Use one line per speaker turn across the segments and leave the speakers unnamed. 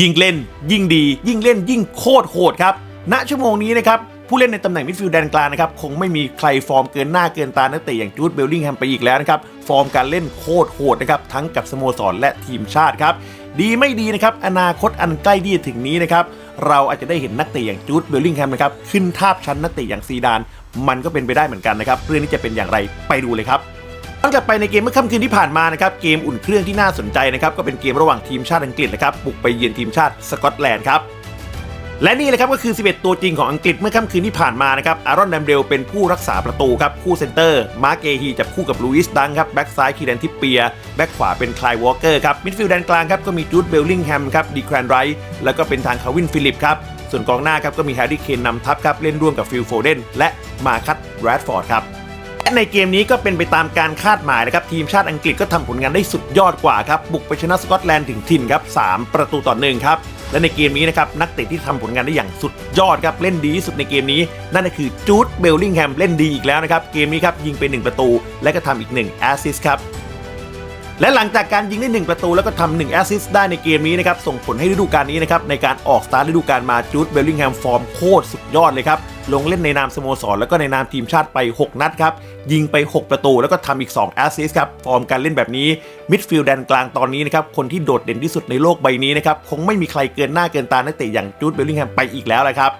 ยิ่งเล่น ยิ่งดี ยิ่งเล่นยิ่งโคตรโหดครับ ณ ชั่วโมงนี้นะครับ ผู้เล่นในตำแหน่งมิดฟิลด์แดนกลางนะครับ คงไม่มีใครฟอร์มเกินหน้าเกินตานักเตะอย่างจูดเบลลิงแฮมไปอีกแล้วนะครับ ฟอร์มการเล่นโคตรโหดนะครับ ทั้งกับสโมสรและทีมชาติครับ ดีไม่ดีนะครับ อนาคตอันใกล้ที่จะถึงนี้นะครับ เราอาจจะได้เห็นนักเตะอย่างจูดเบลลิงแฮมนะครับ ขึ้นทาบชั้นนักเตะอย่างซีดาน มันก็เป็นไปได้เหมือนกันนะครับ เรื่องนี้จะเป็นอย่างไรไปดูเลยครับ ย้อนกลับไปในเกมเมื่อค่ำคืนที่ผ่านมานะครับเกมอุ่นเครื่องที่น่าสนใจนะครับก็เป็นเกมระหว่างทีมชาติอังกฤษนะครับบุกไปเยือนทีมชาติสกอตแลนด์ครับและนี่แหละครับก็คือ 11 ตัวจริงของอังกฤษเมื่อค่ำคืนที่ผ่านมานะครับอารอนแดมเดลเป็นผู้รักษาประตูครับคู่เซนเตอร์ มาร์เกฮีจับคู่กับลูอิสดังครับแบ็กซ้ายคีแดนทิปเปีย แบ็กขวาเป็นคลายวอลเกอร์ครับมิดฟิลด์แดนกลางครับก็มีจูดเบลลิงแฮมครับดีแครนไรท์แล้วก็เป็นทางคาวินฟิลิปครับส่วนกองหน้าครับก็มีแฮร์รี่เคนนำทัพครับเล่นร่วมกับฟิลโฟเดนและมาคัตแรดฟอร์ดครับ และในเกมนี้ก็เป็นไปตามการคาดหมายนะครับ ทีมชาติอังกฤษก็ทำผลงานได้สุดยอดกว่าครับ บุกไปชนะสกอตแลนด์ถึงถิ่นครับ 3 ประตูต่อหนึ่งครับ และในเกมนี้นะครับ นักเตะที่ทำผลงานได้อย่างสุดยอดครับ เล่นดีที่สุดในเกมนี้ นั่นก็คือจูดเบลลิงแฮมเล่นดีอีกแล้วนะครับ เกมนี้ครับยิงไป 1 ประตู และก็ทำอีก1แอสซิสต์ครับและหลังจากการยิงได้ 1 ประตูแล้วก็ทำ1แอสซิสต์ได้ในเกมนี้นะครับ ส่งผลให้ฤดูกาลนี้นะครับ ในการออกสตาร์ทฤดูกาลมาจูดเบลลิงแฮมฟอร์มโคตรสุดยอดเลยครับ ลงเล่นในนามสโมสร แล้วก็ในนามทีมชาติไป 6 นัดครับ ยิงไป 6 ประตู แล้วก็ทำอีก 2 แอสซิสต์ครับ ฟอร์มการเล่นแบบนี้ มิดฟิลด์แดนกลางตอนนี้นะครับ คนที่โดดเด่นที่สุดในโลกใบนี้นะครับ คงไม่มีใครเกินหน้าเกินตานักเตะอย่างจูดเบลลิงแฮมไปอีกแล้วละครับ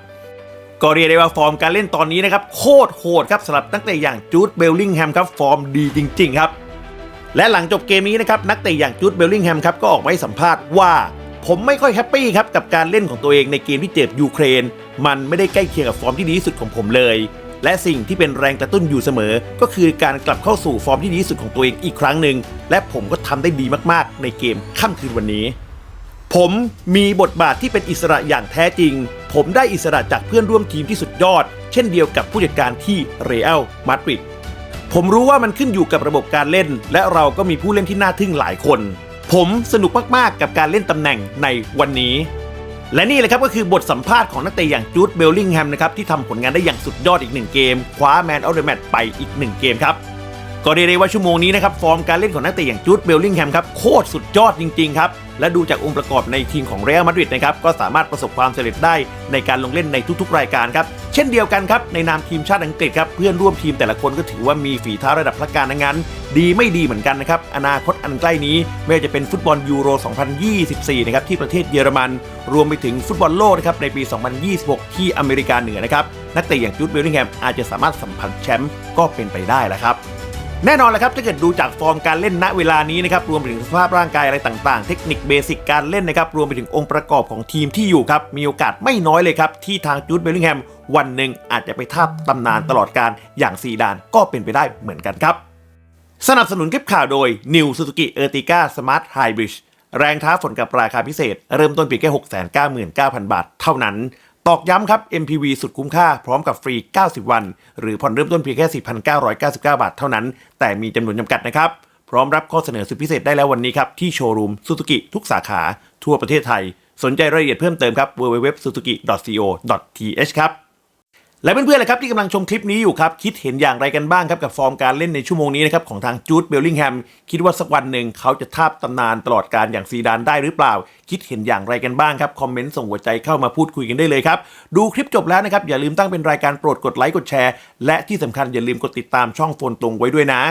ก็เรียกได้ว่าฟอร์มการเล่นตอนนี้นะครับโคตรโหดครับสำหรับนักเตะอย่างจูดเบลลิงแฮมครับฟอร์มดีจริง ๆ ครับและหลังจบเกมนี้นะครับนักเตะอย่างจูดเบลลิงแฮมครับก็ออกมาสัมภาษณ์ว่า ผมไม่ค่อยแฮปปี้ครับกับการเล่นของตัวเองในเกมที่เจอยูเครน มันไม่ได้ใกล้เคียงกับฟอร์มที่ดีที่สุดของผมเลย และสิ่งที่เป็นแรงกระตุ้นอยู่เสมอ ก็คือการกลับเข้าสู่ฟอร์มที่ดีที่สุดของตัวเองอีกครั้งหนึ่งและผมก็ทำได้ดีมากๆ ในเกมค่ำคืนวันนี้ ผมมีบทบาทที่เป็นอิสระอย่างแท้จริง ผมได้อิสระจากเพื่อนร่วมทีมที่สุดยอด เช่นเดียวกับผู้จัดการที่เรอัลมาดริดผมรู้ว่ามันขึ้นอยู่กับระบบการเล่น และเราก็มีผู้เล่นที่น่าทึ่งหลายคน ผมสนุกมาก ๆ กับการเล่นตำแหน่งในวันนี้ และนี่แหละครับก็คือบทสัมภาษณ์ของนักเตะอย่างจูดเบลลิงแฮมนะครับที่ทำผลงานได้อย่างสุดยอดอีกหนึ่งเกม คว้าแมนออฟเดอะแมตช์ไปอีกหนึ่งเกมครับ ก็เรียกได้ว่าชั่วโมงนี้นะครับฟอร์มการเล่นของนักเตะอย่างจูดเบลลิงแฮมครับโคตรสุดยอดจริงๆครับและดูจากองค์ประกอบในทีมของเรอัลมาดริดนะครับก็สามารถประสบความสำเร็จได้ในการลงเล่นในทุกๆ รายการครับเช่นเดียวกันครับในนามทีมชาติอังกฤษครับเพื่อนร่วมทีมแต่ละคนก็ถือว่ามีฝีเท้าระดับพระการทั้งนั้น ดีไม่ดีเหมือนกันนะครับอนาคตอันใกล้นี้ไม่ว่าจะเป็นฟุตบอลยูโร 2024 นะครับที่ประเทศเยอรมัน รวมไปถึงฟุตบอลโลกนะครับในปี 2026 ที่อเมริกาเหนือนะครับนักเตะอย่างจูดเบลลิงแฮมอาจจะสามารถสัมผัสแชมป์ก็เป็นไปได้แล้วครับ แน่นอนแหละครับถ้าเกิดดูจากฟอร์มการเล่นณเวลานี้นะครับรวมไปถึงสภาพร่างกายอะไรต่างๆ เทคนิคเบสิกการเล่นนะครับรวมไปถึงองค์ประกอบของทีมที่อยู่ครับมีโอกาสไม่น้อยเลยครับที่ทางจูดเบลลิงแฮมวันหนึ่งอาจจะไปทาบตำนานตลอดการอย่างซีดานก็เป็นไปได้เหมือนกันครับสนับสนุนคลิปข่าวโดย New Suzuki Ertiga Smart Hybrid แรงท้าฝนกับราคาพิเศษ เริ่มต้นเพียงแค่ 699,000 บาทเท่านั้น ตอกย้ำครับ MPV สุดคุ้มค่า พร้อมกับฟรี 90 วัน หรือผ่อนเริ่มต้นเพียงแค่ 4,999 บาทเท่านั้น แต่มีจำนวนจำกัดนะครับ พร้อมรับข้อเสนอสุดพิเศษได้แล้ววันนี้ครับ ที่โชว์รูมซูซูกิทุกสาขาทั่วประเทศไทย สนใจรายละเอียดเพิ่มเติมครับ www.suzuki.co.th ครับ และเพื่อนๆเลยครับที่กำลังชมคลิปนี้อยู่ครับ คิดเห็นอย่างไรกันบ้างครับกับฟอร์มการเล่นในชั่วโมงนี้นะครับของทางจูดเบลลิงแฮมคิดว่าสักวันหนึ่งเขาจะทาบตำนานตลอดการอย่างซีดานได้หรือเปล่า คิดเห็นอย่างไรกันบ้างครับ คอมเมนต์ส่งหัวใจเข้ามาพูดคุยกันได้เลยครับ ดูคลิปจบแล้วนะครับ อย่าลืมตั้งเป็นรายการโปรดกดไลค์กดแชร์ และที่สำคัญอย่าลืมกดติดตามช่องโฟนตรงไว้ด้วยนะ